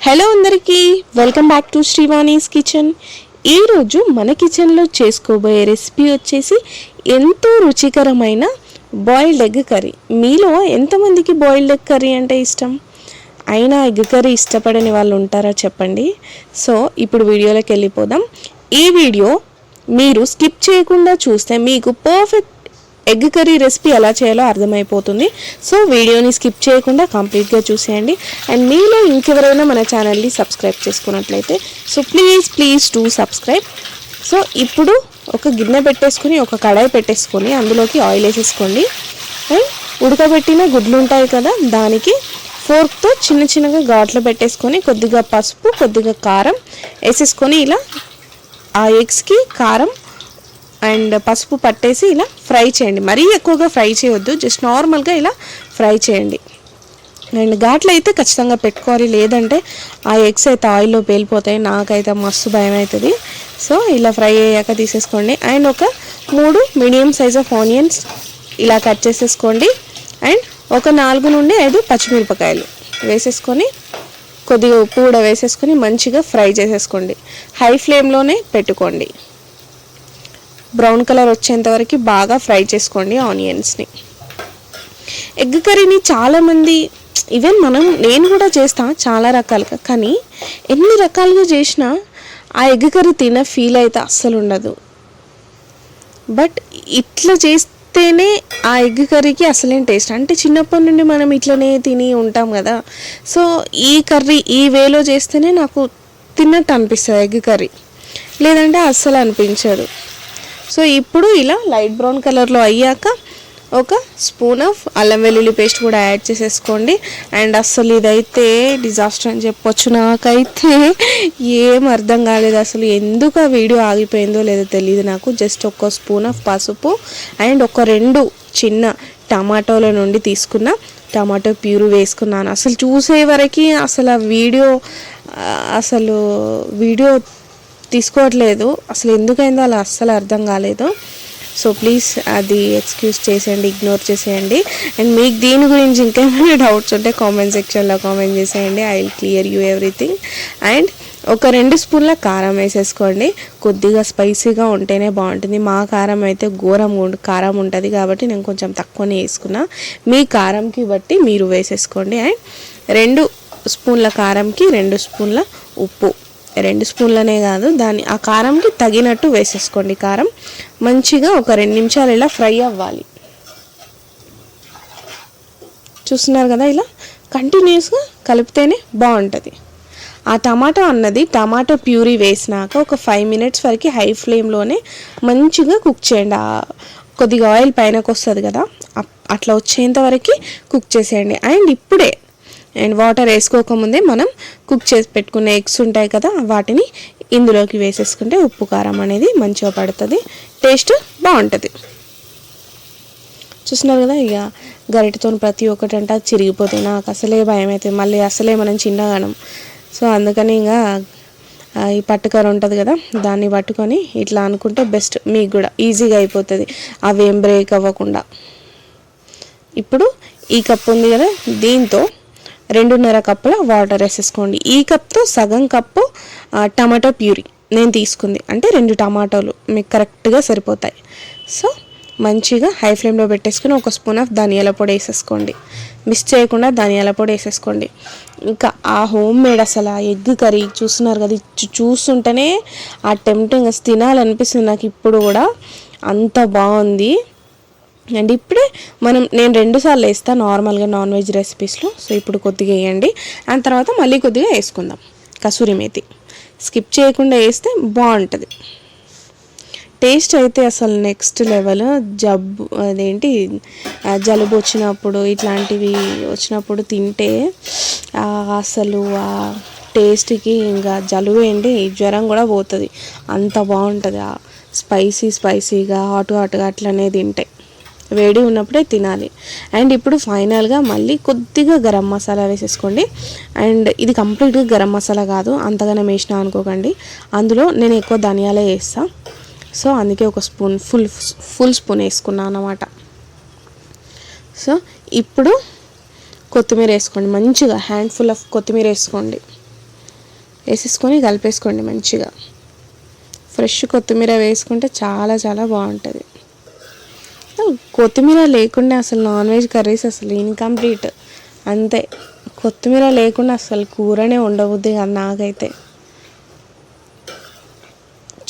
Hello అందరికీ. Welcome back to Srivani's kitchen ఈరోజు మన కిచెన్లో చేసుకోబోయే రెసిపీ వచ్చేసి ఎంతో రుచికరమైన బాయిల్డ్ ఎగ్ కర్రీ మీలో ఎంతమందికి బాయిల్డ్ ఎగ్ కర్రీ అంటే ఇష్టం? అయినా ఎగ్ కర్రీ ఇష్టపడని వాళ్ళు ఉంటారా చెప్పండి. సో ఇప్పుడు వీడియోలోకి వెళ్ళిపోదాం. ఈ వీడియో మీరు స్కిప్ చేయకుండా చూస్తే మీకు పర్ఫెక్ట్ ఎగ్ కర్రీ రెసిపీ ఎలా చేయాలో అర్థమైపోతుంది. సో వీడియోని స్కిప్ చేయకుండా కంప్లీట్గా చూసేయండి. అండ్ మీలో ఇంకెవరైనా మన ఛానల్ని సబ్స్క్రైబ్ చేసుకున్నట్లయితే so please please to subscribe. So ఇప్పుడు ఒక గిన్నె పెట్టేసుకొని ఒక కడాయి పెట్టేసుకొని అందులోకి ఆయిల్ వేసేసుకోండి. అండ్ ఉడకబెట్టిన గుడ్లు ఉంటాయి కదా దానికి ఫోర్క్తో చిన్న చిన్నగా ఘాట్లు పెట్టేసుకొని కొద్దిగా పసుపు కొద్దిగా కారం వేసేసుకొని ఇలా ఆ ఎగ్స్కి కారం అండ్ పసుపు పట్టేసి ఇలా ఫ్రై చేయండి. మరీ ఎక్కువగా ఫ్రై చేయొద్దు. జస్ట్ నార్మల్గా ఇలా ఫ్రై చేయండి. అండ్ ఘాట్లు అయితే ఖచ్చితంగా పెట్టుకోవాలి. లేదంటే ఆ ఎగ్స్ అయితే ఆయిల్లో పేలిపోతాయి. నాకైతే మస్తు భయం అవుతుంది. సో ఇలా ఫ్రై అయ్యాక తీసేసుకోండి. అండ్ ఒక మూడు మీడియం సైజ్ ఆఫ్ ఆనియన్స్ ఇలా కట్ చేసేసుకోండి. అండ్ ఒక నాలుగు నుండి ఐదు పచ్చిమిరపకాయలు వేసేసుకొని కొద్దిగా ఉప్పు కూడా వేసేసుకొని మంచిగా ఫ్రై చేసేసుకోండి. హై ఫ్లేమ్లోనే పెట్టుకోండి. బ్రౌన్ కలర్ వచ్చేంత వరకు బాగా ఫ్రై చేసుకోండి ఆనియన్స్ని. ఎగ్ కర్రీని చాలామంది ఈవెన్ మనం నేను కూడా చేస్తా చాలా రకాలుగా కానీ ఎన్ని రకాలుగా చేసినా ఆ ఎగ్ కర్రీ తిన ఫీల్ అయితే అస్సలు ఉండదు. బట్ ఇట్లా చేస్తేనే ఆ ఎగ్ కర్రీకి అసలేం టేస్ట్. అంటే చిన్నప్పటి నుండి మనం ఇట్లనే తిని ఉంటాం కదా. సో ఈ కర్రీ ఈ వేలో చేస్తేనే నాకు తిన్నట్టు అనిపిస్తుంది ఎగ్ కర్రీ. లేదంటే అస్సలు అనిపించదు. సో ఇప్పుడు ఇలా లైట్ బ్రౌన్ కలర్లో అయ్యాక ఒక స్పూన్ ఆఫ్ అల్లం వెల్లుల్లి పేస్ట్ కూడా యాడ్ చేసేసుకోండి. అండ్ అస్సలు ఇదైతే డిజాస్టర్ అని చెప్పొచ్చు నాకైతే. ఏం అర్థం కాలేదు అసలు ఎందుకు ఆ వీడియో ఆగిపోయిందో లేదో తెలియదు నాకు. జస్ట్ ఒక స్పూన్ ఆఫ్ పసుపు అండ్ ఒక రెండు చిన్న టమాటోల నుండి తీసుకున్న టమాటో ప్యూరు వేసుకున్నాను. అసలు చూసే వరకు అసలు ఆ వీడియో అసలు వీడియో తీసుకోవట్లేదు. అసలు ఎందుకైందో అలా అస్సలు అర్థం కాలేదు. సో ప్లీజ్ అది ఎక్స్క్యూజ్ చేసేయండి ఇగ్నోర్ చేసేయండి. అండ్ మీకు దీని గురించి ఇంకేమైనా డౌట్స్ ఉంటే కామెంట్ సెక్షన్లో కామెంట్ చేసేయండి. I will clear you everything. And ఒక రెండు స్పూన్ల కారం వేసేసుకోండి. కొద్దిగా స్పైసీగా ఉంటేనే బాగుంటుంది. మా కారం అయితే ఘోరం కారం ఉంటుంది కాబట్టి నేను కొంచెం తక్కువనే వేసుకున్నా. మీ కారంకి బట్టి మీరు వేసేసుకోండి. అండ్ రెండు స్పూన్ల కారంకి రెండు స్పూన్ల ఉప్పు. రెండు స్పూన్లనే కాదు దాని ఆ కారంకి తగినట్టు వేసేసుకోండి. కారం మంచిగా ఒక రెండు నిమిషాలు ఇలా ఫ్రై అవ్వాలి. చూస్తున్నారు కదా ఇలా? కంటిన్యూస్గా కలిపితేనే బాగుంటుంది. ఆ టమాటో అన్నది టమాటో ప్యూరీ వేసినాక ఒక ఫైవ్ మినిట్స్ వరకు హై ఫ్లేమ్లోనే మంచిగా కుక్ చేయండి. ఆ కొద్దిగా ఆయిల్ పైనకు వస్తుంది కదా అట్లా వచ్చేంత వరకు కుక్ చేసేయండి. అండ్ ఇప్పుడే అండ్ వాటర్ వేసుకోకముందే మనం కుక్ చేసి పెట్టుకున్న ఎగ్స్ ఉంటాయి కదా వాటిని ఇందులోకి వేసేసుకుంటే ఉప్పు కారం అనేది మంచిగా పడుతుంది టేస్ట్ బాగుంటుంది. చూస్తున్నారు కదా ఇక గరిటతో ప్రతి ఒక్కటి అంట అది చిరిగిపోతుంది నాకు అసలే భయం అవుతుంది మళ్ళీ అసలే మనం చిన్నగానం. సో అందుకని ఇంకా ఈ పట్టుకర ఉంటుంది కదా దాన్ని పట్టుకొని ఇట్లా అనుకుంటే బెస్ట్ మీకు కూడా ఈజీగా అయిపోతుంది అవేం బ్రేక్ అవ్వకుండా. ఇప్పుడు ఈ కప్ ఉంది కదా దీంతో రెండున్నర కప్పుల వాటర్ వేసేసుకోండి. ఈ కప్తో సగం కప్పు టమాటో ప్యూరీ నేను తీసుకుంది. అంటే రెండు టమాటోలు మీకు కరెక్ట్గా సరిపోతాయి. సో మంచిగా హై ఫ్లేమ్లో పెట్టేసుకుని ఒక స్పూన్ ఆఫ్ ధనియాల పొడి వేసేసుకోండి. మిస్ చేయకుండా ధనియాల పొడి వేసేసుకోండి. ఇంకా ఆ హోమ్ మేడ్ అసలు ఆ ఎగ్ కర్రీ చూస్తున్నారు కదా చూస్తుంటేనే ఆ టెంప్టింగ్ అసలు తినాలనిపిస్తుంది. నాకు ఇప్పుడు కూడా అంత బాగుంది. అండ్ ఇప్పుడే మనం నేను రెండుసార్లు వేస్తాను నార్మల్గా నాన్ వెజ్ రెసిపీస్లో. సో ఇప్పుడు కొద్దిగా వేయండి. అండ్ తర్వాత మళ్ళీ కొద్దిగా వేసుకుందాం. కసూరి మేతి. స్కిప్ చేయకుండా వేస్తే బాగుంటుంది. టేస్ట్ అయితే అసలు నెక్స్ట్ లెవెల్. జబ్బు అదేంటి జలుబు వచ్చినప్పుడు ఇట్లాంటివి వచ్చినప్పుడు తింటే అసలు ఆ టేస్ట్కి ఇంకా జలుబు ఏంటి జ్వరం కూడా పోతుంది. అంత బాగుంటుంది. ఆ స్పైసీ స్పైసీగా హాట్ హాట్గా అట్లనే తింటే. వేడి ఉన్నప్పుడే తినాలి. అండ్ ఇప్పుడు ఫైనల్గా మళ్ళీ కొద్దిగా గరం మసాలా వేసేసుకోండి. అండ్ ఇది కంప్లీట్గా గరం మసాలా కాదు అంతగానే వేసిన అనుకోకండి. అందులో నేను ఎక్కువ ధనియాలే వేస్తాను సో అందుకే ఒక స్పూన్ ఫుల్ ఫుల్ స్పూన్ వేసుకున్నాను అన్నమాట. సో ఇప్పుడు కొత్తిమీర వేసుకోండి. మంచిగా హ్యాండ్ ఫుల్ ఆఫ్ కొత్తిమీర వేసుకోండి. వేసేసుకొని కలిపేసుకోండి మంచిగా. ఫ్రెష్ కొత్తిమీర వేసుకుంటే చాలా చాలా బాగుంటుంది. కొత్తిమీర లేకుండా అసలు నాన్ వెజ్ కర్రీస్ అసలు ఇన్కంప్లీట్ అంతే. కొత్తిమీర లేకుండా అసలు కూరనే ఉండబుద్ది కాదు నాకైతే.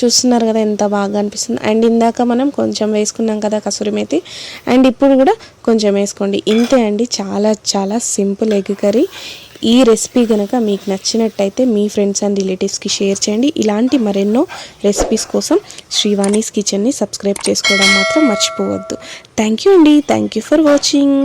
చూస్తున్నారు కదా ఎంత బాగా అనిపిస్తుంది. అండ్ ఇందాక మనం కొంచెం వేసుకున్నాం కదా కసూరి మేతి. అండ్ ఇప్పుడు కూడా కొంచెం వేసుకోండి. ఇంతే అండి. చాలా చాలా సింపుల్ ఎగ్ కర్రీ. ఈ రెసిపీ కనుక మీకు నచ్చినట్టయితే మీ ఫ్రెండ్స్ అండ్ రిలేటివ్స్కి షేర్ చేయండి. ఇలాంటి మరెన్నో రెసిపీస్ కోసం శ్రీవాణీస్ కిచెన్ని సబ్స్క్రైబ్ చేసుకోవడం మాత్రం మర్చిపోవద్దు. థ్యాంక్ యూ అండి. Thank you for watching